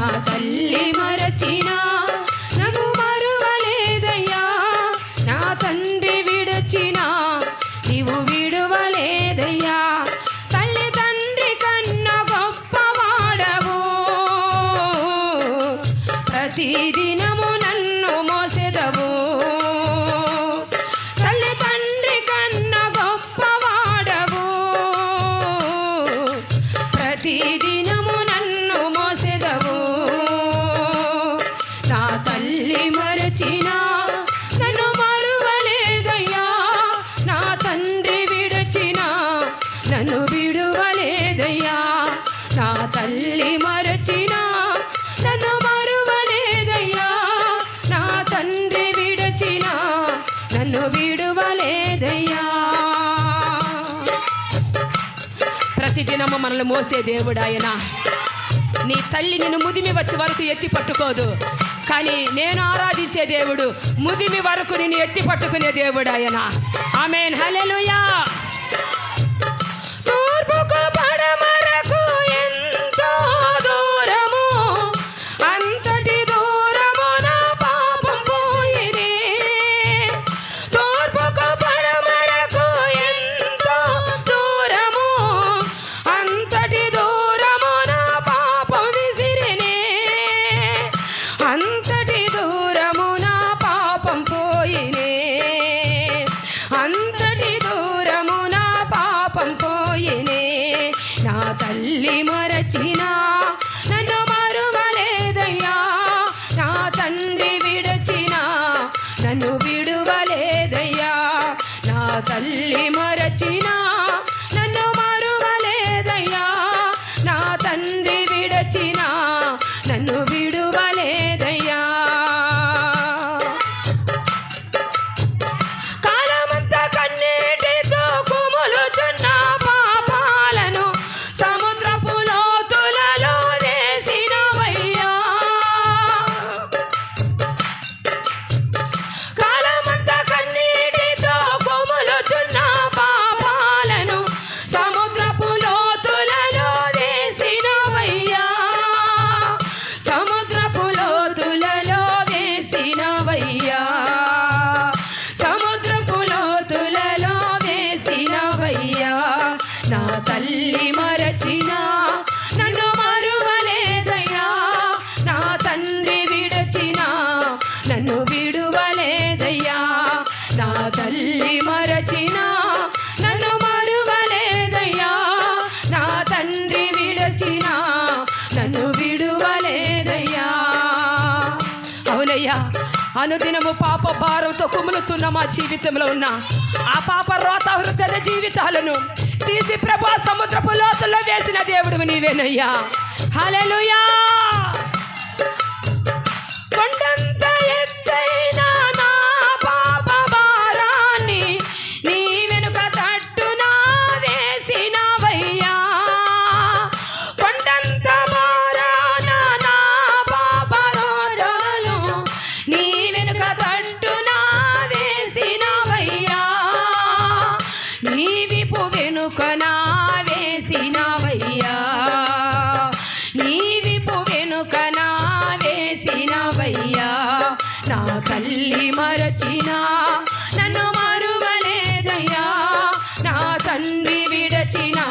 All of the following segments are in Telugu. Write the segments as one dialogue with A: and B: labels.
A: తల్లి మరచినా నన్ను మరువలేదయ్యా. నా తండ్రి విడచినా నీవు విడువలేదయ్యా. తల్లి తండ్రి కన్నా గొప్పవాడవు. ప్రతిదినము విడువలేదయ్యా. నా తల్లి మరచినా నన్ను మరువలేదయ్యా. నా తండ్రి విడచినా నన్ను విడువలేదయ్యా. ప్రతిదినము మనల్ని మోసే దేవుడాయన. నీ తల్లి నిన్ను ముదిమి వచ్చే వరకు ఎత్తి పట్టుకోదు. కానీ నేను ఆరాధించే దేవుడు ముదిమి వరకు నిన్ను ఎత్తి పట్టుకునే దేవుడు ఆయన ఆమెన్. హలెలుయా తల్లి మరచినా నన్ను మరువలేదయ్యా. నా తండ్రి విడచినా నన్ను విడువలేదయ్యా. అవునయ్యా అనుదినము పాప భారంతో కుములుతున్న మా జీవితంలో ఉన్న ఆ పాప రోత హృదయ జీవితాలను తీసి ప్రభా సముద్రపు లోతుల్లో వేసిన దేవుడు నీవేనయ్యా. హల్లెలూయా! కొండ నా తల్లి మరచినా నన్ను మరువలేదయ్యా నా తండ్రి విడచినా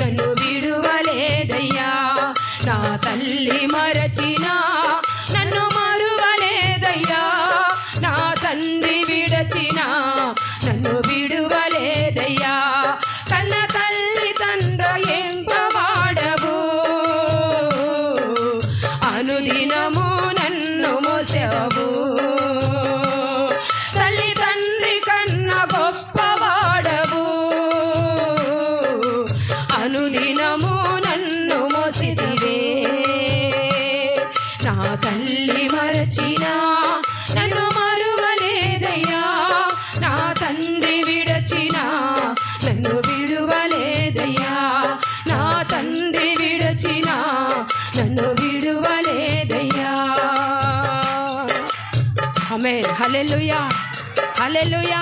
A: నన్ను విడువలేదయ్యా నా తల్లి మరచినా నన్ను మరువలేదయ్యా నా తండ్రి విడచినా నన్ను విడువలేదయ్యా కన్న తల్లి తండ్ర ఎంత వాడవు. అనుదినమున మోసావు తల్లి తండ్రి కన్న గొప్పవాడవు. అనుదినము నన్ను మోసిదివే నా తల్లి మరచినా నన్ను మరువలేదయ్యా. నా తండ్రి విడచినా నన్ను విడువలేదయ్యా. నా తండ్రి విడచినా నన్ను హలెలుయా హలెలుయా